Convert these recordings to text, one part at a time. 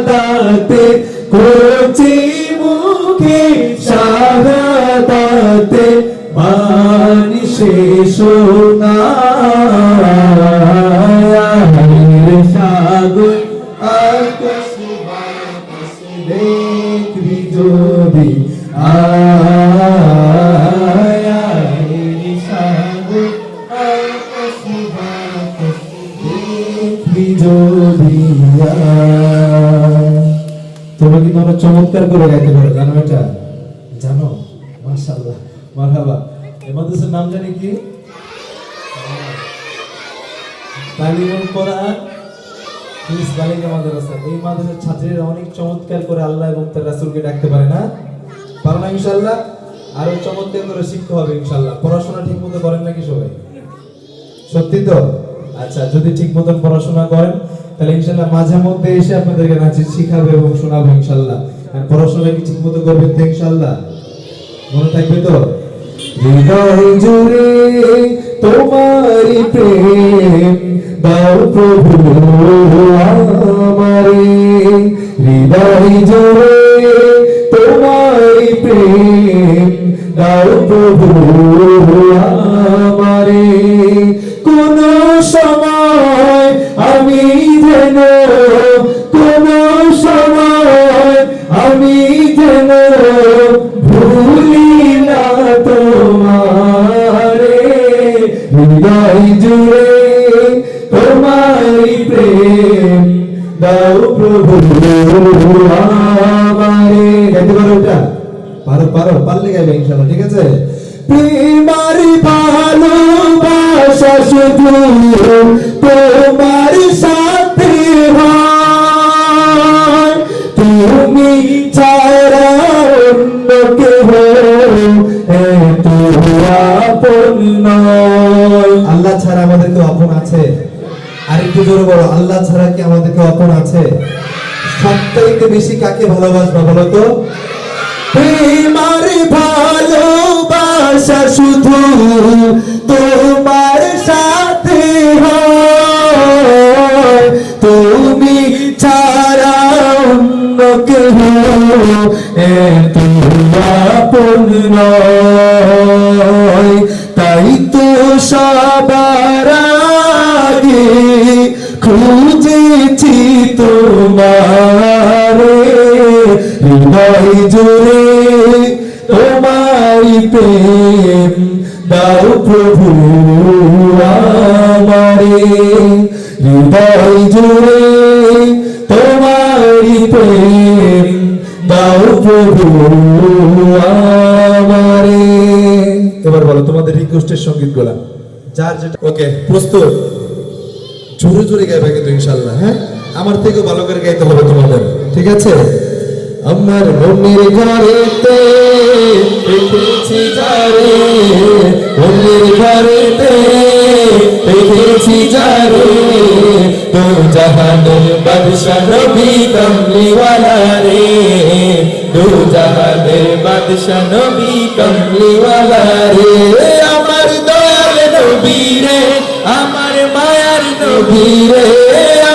শাহাদাতে করছি মুখে শাহাদাতে বাণী শেষ সাগর আকাশ দেখবি যদি যদি। তোমরা কিন্তু অনেক চমৎকার করে গাইতে পারো? জানো এটা? জানো? মাশাআল্লাহ, মারহাবা। এই মাদ্রাসার নাম জানি কি? তালিমুল কোরআন। ফিস বালিকা মাদ্রাসা। এই মাদ্রাসার ছাত্রীরা অনেক চমৎকার করে আল্লাহ এবং তার রাসূলকে ডাকতে পারে না? পারো না ইনশাআল্লাহ? আরও চমৎকার করে শিখতে হবে ইনশাআল্লাহ। পড়াশোনা ঠিক মতো করেন নাকি সবাই? সত্যি তো? আচ্ছা যদি ঠিক মতন পড়াশোনা করেন তাহলে ইনশাল্লাহ মাঝে মধ্যে এসে আপনাদেরকে নাচ শিখাবে এবং শোনাবো ইনশাল্লাহ আর পড়াশোনা কি ঠিক মতো করবেন তো ইনশাল্লাহ মনে থাকবে তো? হৃদয় জুড়ে তোমারি প্রেম, দাও প্রভু আমারে। হৃদয় জুড়ে তোমারি প্রেম, দাও প্রভু আমারে। দাও প্রভু পারো পারো পারো ঠিক আছে? প্রেমার ভালোবাসা শুধু তোমার সাথে হয়। অন্য কেহ এত আপন আল্লাহ ছাড়া আমাদের কেউ আপন আছে? আর একটু জোরে বলো, আল্লাহ ছাড়া কি আমাদের কেউ আপন আছে? সবচাইতে বেশি কাকে ভালোবাসবা বলো তো? প্রেমার ভালোবাসা শুধু তোমার সাথে তুমি ছাড়া কেহ তাই তো সবার প্রভু আমারে হৃদয় জুড়ে তোমারি প্রেম দাও প্রভু আমারে এবার বলো, তোমাদের রিকোয়েস্টের সংগীতগুলা যার যেটা ওকে, প্রস্তুত। জোরে জোরে গাইবে কিন্তু ইনশাল্লাহ হ্যাঁ? আমার থেকেও ভালো করে গাইতে হবে তোমাদের, ঠিক আছে? আমার মনের ঘরেতে রেখেছি যারে মনের ঘরেতে রেখেছি যারে। তো জাহানের বাদশাহ নবী কমলিওয়ালা রে দু জাহানের বাদশাহ নবী কমলিওয়ালা রে। আমার দয়াল নবী রে, আমার মায়ার নবী রে,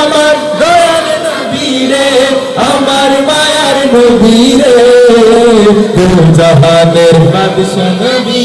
আমার দয়াল নবী রে, আমার মায়ার নবী রে। জাহানের বাদশাহ নবী।